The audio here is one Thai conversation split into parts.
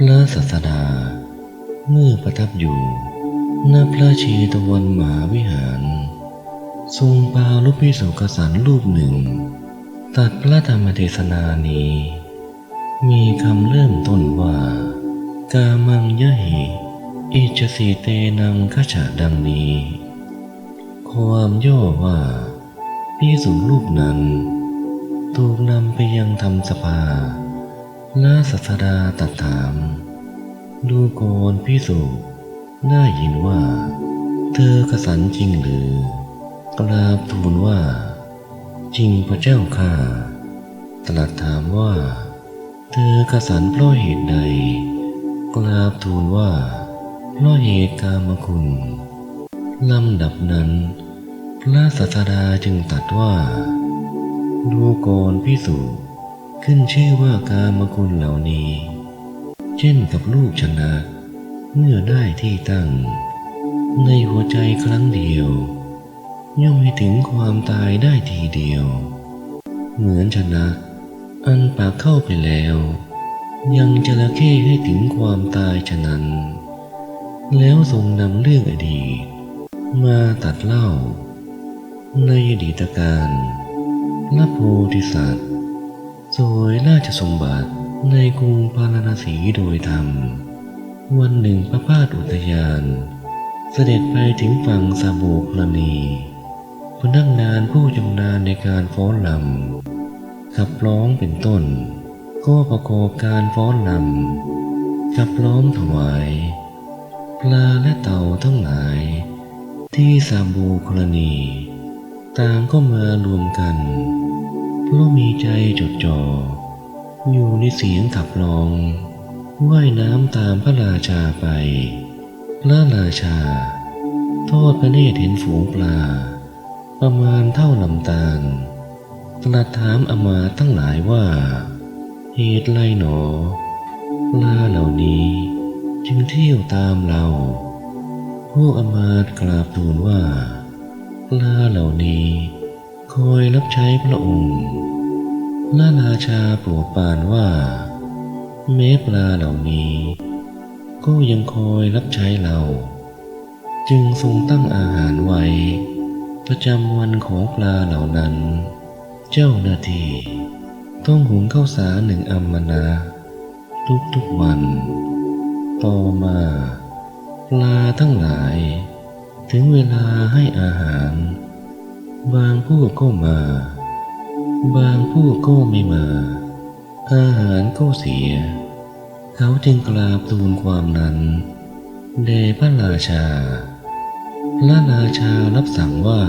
พระศาสดา เมื่อประทับอยู่ณพระเชตวันมหาวิหาร ทรงปาลุพิสุกสันรูปหนึ่ง ตัดพระธรรมเทศนานี้ มีคำเริ่มต้นว่า กามังยะหิอิจสีเตนังขฉะดังนี้ ความย่อว่าพิสุรูปนั้น ถูกนำไปยังธรรมสภา และศาสดาตัดถาม ดูโกนพิสุได้ยินว่า เธอกสันจริงหรือ กราบทูลว่า จริงพระเจ้าค่ะ ตรัสถามว่า เธอกสันเพราะเหตุใด กราบทูลว่าเพราะเหตุกามคุณลำดับนั้น พระศาสดาจึงตรัสว่า ดูกรพิสุ ขึ้นชื่อว่ากามคุณเหล่านี้ เช่นกับลูกชนะ เมื่อได้ที่ตั้ง ในหัวใจครั้งเดียว ย่อมให้ถึงความตายได้ทีเดียว เหมือนชนะ อันปากเข้าไปแล้ว ยังจะระเข้ให้ถึงความตายฉะนั้น แล้วทรงนำเรื่องอดีต มาตัดเล่า ในอดีตการพระโพธิสัตว์ สวยราชสมบัติในกรุงพาราณสีโดยธรรม วันหนึ่งพระพาสอุทยาน เสด็จไปถึงฝั่งสาบุกลนีพนักงานผู้ชำนาญในการฟ้อนลำขับร้องเป็นต้น ก็ประกอบการฟ้อนลำขับร้องถวาย ปลาและเต่าทั้งหลาย ที่สาบูกรณี ต่างก็มารวมกัน เพราะมีใจจดจ่ออยู่ในเสียงขับร้องว่ายน้ำตามพระราชาไป พระราชา ทอดพระเนตรเห็นฝูงปลา ประมาณเท่าลำตาลตรัสถามอมาตย์ทั้งหลายว่า เหตุไรหนอ ปลาเหล่านี้ จึงเที่ยวตามเรา พวกอมาตย์กราบทูลว่า ปลาเหล่านี้ คอยรับใช้พระองค์ พระราชาโปรดปานว่า แม้ปลาเหล่านี้ ก็ยังคอยรับใช้เรา จึงทรงตั้งอาหารไว้ ประจำวันของปลาเหล่านั้น เจ้าหน้าที่ต้องหุงข้าวสารหนึ่งอัมมนะทุกๆวัน ต่อมา ปลาทั้งหลาย ถึงเวลาให้อาหาร บางผู้ก็มา บางผู้ก็ไม่มา อาหารก็เสีย เขาจึงกราบทูลความนั้นแด่พระราชา พระราชารับสั่งว่า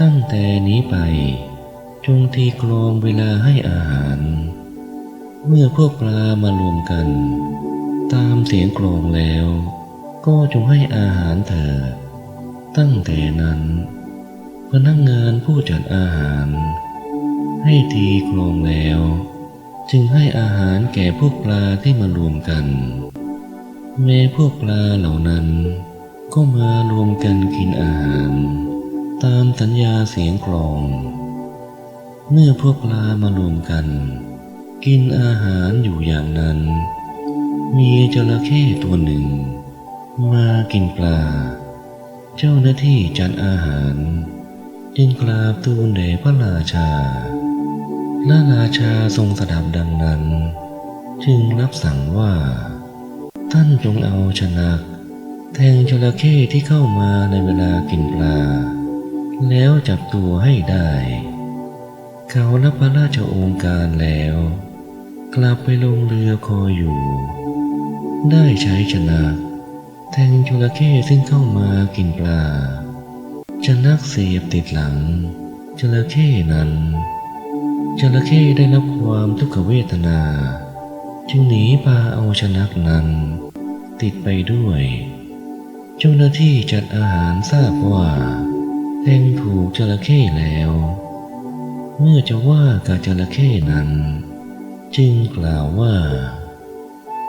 ตั้งแต่นี้ไป จงทีกรองเวลาให้อาหาร เมื่อพวกปลามารวมกัน ตามเสียงกรองแล้ว ก็จงให้อาหารเถิดตั้งแต่นั้น พนักงานผู้จัดอาหาร ให้ทีกรองแล้ว จึงให้อาหารแก่พวกปลาที่มารวมกัน แม้พวกปลาเหล่านั้น ก็มารวมกันกินอาหาร ตามสัญญาเสียงกรอง เมื่อพวกปลามารวมกัน กินอาหารอยู่อย่างนั้น มีจระเข้ตัวหนึ่ง มากินปลา เจ้าหน้าที่จัดอาหารจึงกราบทูลแด่พระราชา พระราชาทรงสดับดังนั้น จึงรับสั่งว่า ท่านจงเอาชนะแทงจระเข้ที่เข้ามาในเวลากินปลา แล้วจับตัวให้ได้ เขารับพระราชโองการแล้ว กลับไปลงเรือคอยอยู่ ได้ใช้ชนะแทงจระเข้ซึ่งเข้ามากินปลาชนักเสียบติดหลังจระเข้นั้น จระเข้ได้รับความทุกขเวทนา จึงหนีพาเอาชนักนั้น ติดไปด้วย เจ้าหน้าที่จัดอาหารทราบว่าแทงถูกจระเข้แล้ว เมื่อจะว่ากับจระเข้นั้น จึงกล่าวว่า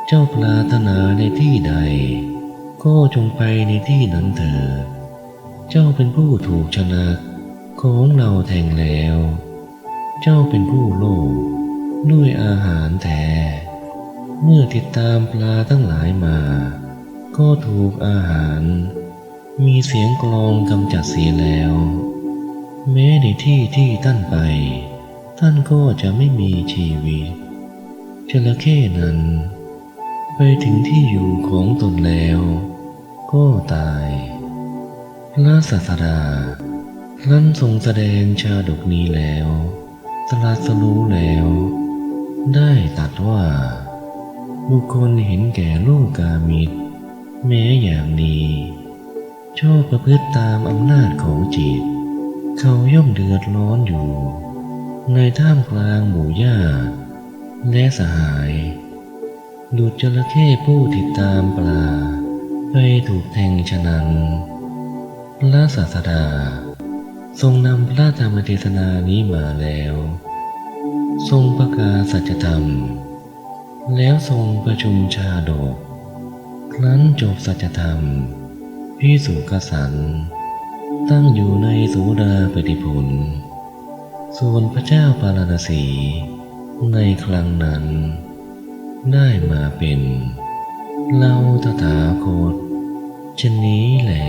เจ้าปรารถนาในที่ใด ก็จงไปในที่นั้นเถิดเจ้าเป็นผู้ถูกชนะของเราแทงแล้ว เจ้าเป็นผู้โลภด้วยอาหารแท้เมื่อติดตามปลาทั้งหลายมา ก็ถูกอาหาร มีเสียงกลองกำจัดเสียแล้ว แม้ในที่ที่ท่านไป ท่านก็จะไม่มีชีวิตจระเข้นั้น ไปถึงที่อยู่ของตนแล้ว ก็ตาย พระศาสดาครั้นทรงแสดงชาดกนี้แล้ว ตรัสรู้แล้ว ได้ตัดว่า บุคคลเห็นแก่ลูกกามิตร แม้อย่างดีชอบประพฤติตามอำนาจของจิต เขาย่อมเดือดร้อนอยู่ ในท่ามกลางหมู่ญาติและสหาย ดูดจระเข้ผู้ติดตามปลา ไปถูกแทงฉะนั้นพระศาสดา ทรงนำพระธรรมเทศนานี้มาแล้ว ทรงประกาศสัจธรรม แล้วทรงประชุมชาดก ครั้นจบสัจธรรมพิสุกสัน ตั้งอยู่ในสูดาปฏิผล ส่วนพระเจ้าปาราณสี ในครั้งนั้น ได้มาเป็นเราตถาคตชนนี้แหละ